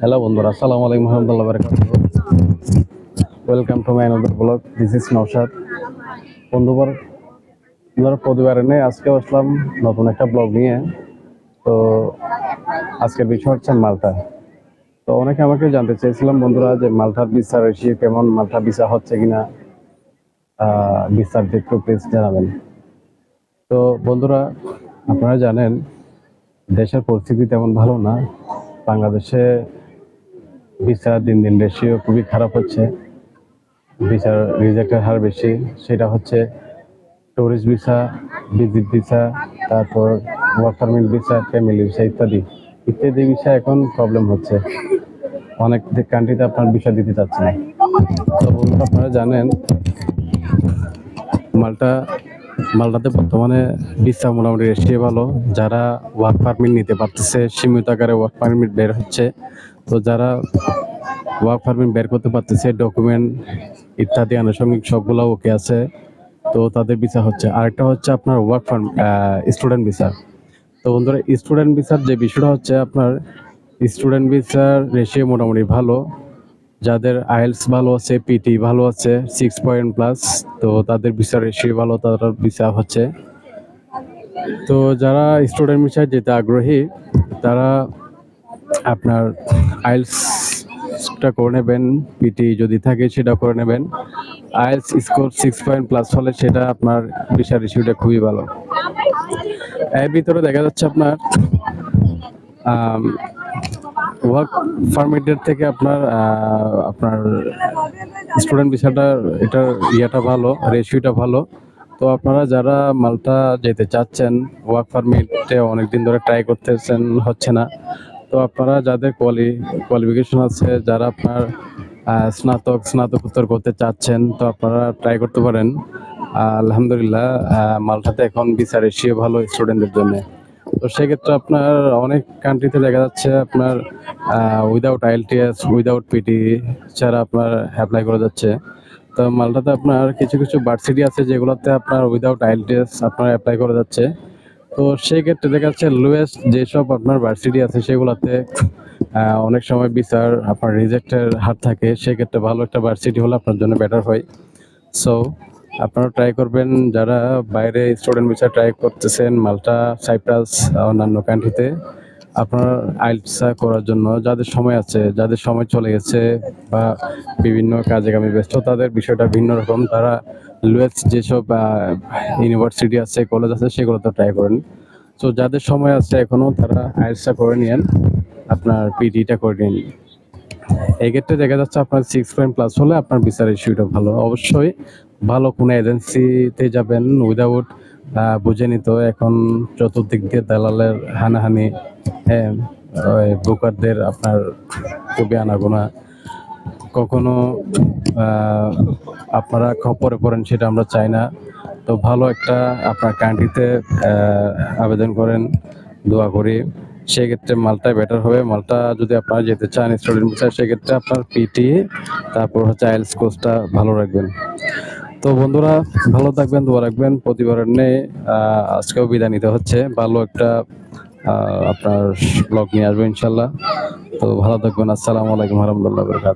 Hello বন্ধুরা। আসসালামু আলাইকুম রহমতুল্লাহ বারকাত welcome to my another blog this is Naushad বন্ধুবার, আপনারা প্রতিবারে আজকে আসলাম নতুন একটা ব্লগ নিয়ে। তো আজকের বিষয় হচ্ছে মালটা। তো অনেকে আমাকে জানতে চেয়েছিলাম, বন্ধুরা, যে মালটার বিচার রেশিও কেমন মালটা বিচার হচ্ছে কিনা। বিচার একটু প্লিজ জানাবেন। তো বন্ধুরা, আপনারা জানেন, দেশের পরিস্থিতি তেমন ভালো না। বাংলাদেশে বিচার দিন দিন রেশিও খুবই খারাপ হচ্ছে। বিচার রিজেক্টের হার বেশি। সেটা হচ্ছে টুরিস্ট ভিসা ভিজিট ভিসা তারপর work permit visa family visa ইত্যাদি। ইত্যাদি ভিসা এখন প্রবলেম হচ্ছে। অনেক কান্ট্রিতে আপনার ভিসা দিতে চাচ্ছে না। তো আপনারা জানেন, মালটা মালটাতে বর্তমানে ভিসা মোটামুটি রেশিও ভালো। যারা ওয়ার্ক পারমিট নিতে পারতেছে, সীমিত আকারে ওয়ার্ক পারমিট বের হচ্ছে। তো যারা ওয়ার্ক পারমিট বের করতে পারতেছে ডকুমেন্ট ইত্যাদি আনুষঙ্গিক সবগুলো ওকে আছে। তো তাদের ভিসা হচ্ছে। আরেকটা হচ্ছে আপনার ওয়ার্ক ফার্ম স্টুডেন্ট ভিসা তো বন্ধুরা স্টুডেন্ট ভিসার যে বিষয়টা হচ্ছে আপনার স্টুডেন্ট ভিসার রেশিও মোটামুটি ভালো। যাদের আইএলস ভালো আছে, পিটি ভালো আছে সিক্স পয়েন্ট প্লাস তো তাদের ভিসা রেশিও ভালো, তাদের ভিসা হচ্ছে। তো যারা স্টুডেন্ট ভিসায় যেতে আগ্রহী, তারা আপনার আইএলসটা করে নেবেন, পিটি যদি থাকে সেটা করে নেবেন। IELTS score six point plus হলে সেটা আপনার ভিসা রেশিওটা খুবই ভালো। এর ভিতরে দেখা যাচ্ছে আপনার ওয়ার্ক পারমিটের থেকে আপনার আপনার স্টুডেন্ট ভিসাটা এটার ইয়েটা ভালো রেশিওটা ভালো। তো আপনারা যারা মালটা যেতে চাচ্ছেন ওয়ার্ক পারমিটে অনেকদিন ধরে ট্রাই করতেছেন, হচ্ছে না। তো আপনারা যাদের কোয়ালি কোয়ালিফিকেশন আছে, যারা আপনার স্নাতক, স্নাতকোত্তর করতে চাচ্ছেন, তো আপনারা ট্রাই করতে পারেন। আলহামদুলিল্লাহ মালটাতে এখন ভিসা রেশিও ভালো স্টুডেন্টদের জন্য। তো সেক্ষেত্রে আপনার অনেক কান্ট্রিতে দেখা যাচ্ছে আপনার উইদাউট আইএলটিএস উইদাউট পিটি ছাড়া আপনার অ্যাপ্লাই করা যাচ্ছে। তো মালটাতে আপনার কিছু কিছু ভার্সিটি আছে যেগুলোতে আপনার উইদাউট আইএলটিএস আপনার অ্যাপ্লাই করা যাচ্ছে। তো সেই ক্ষেত্রে দেখা যাচ্ছে লোয়েস্ট যেসব আপনার ভার্সিটি আছে সেগুলোতে অনেক সময় বিচার, আপনার রিজেক্টের হার থাকে। সেক্ষেত্রে ভালো একটা ভার্সিটি হলে আপনার জন্য বেটার হয়। সো আপনারা ট্রাই করবেন। যারা বাইরে স্টুডেন্ট ভিসা ট্রাই করতেছেন, মাল্টা সাইপ্রাস অন্যান্য কান্ট্রিতে আপনার আইলসা করার জন্য, যাদের সময় আছে, যাদের সময় চলে গেছে, বা বিভিন্ন কাজে কামে ব্যস্ত, তাদের বিষয়টা ভিন্ন রকম। তারা লুয়েস যেসব ইউনিভার্সিটি আছে কলেজ আছে সেগুলো তো ট্রাই করেন। তো যাদের সময় আছে এখনও তারা আইলসা করে নিয়েন। আপনার পিডিটা করে নিন। এক্ষেত্রে দেখা যাচ্ছে আপনার সিক্স পয়েন্ট প্লাস হলে আপনার বিচার ইস্যুটা ভালো। অবশ্যই ভালো কোনো এজেন্সিতে যাবেন উইদাউট বুঝে নিত এখন চতুর্দিক দিয়ে দালালের হানাহানি হ্যাঁ ব্রোকারদের আপনার খুবই আনাগোনা। কখনো আপনারা খপরে পড়েন সেটা আমরা চাই না। তো ভালো একটা আপনার কান্ট্রিতে আবেদন করেন, দোয়া করি। সেক্ষেত্রে মালটা বেটার হবে। মালটা যদি আপনারা যেতে চান স্টুডেন্ট ভিসা সেক্ষেত্রে আপনার পিটি তারপর হচ্ছে আইএলস কোর্সটা ভালো রাখবেন। তো বন্ধুরা, ভালো থাকবেন, দোয়া রাখবেন। প্রতিবারের নেই আজকেও বিদায় নিতে হচ্ছে। ভালো একটা আপনার ব্লগ নিয়ে আসবেন ইনশাল্লাহ। তো ভালো থাকবেন। আসসালামু আলাইকুম রহমতুল্লাহ বরকাত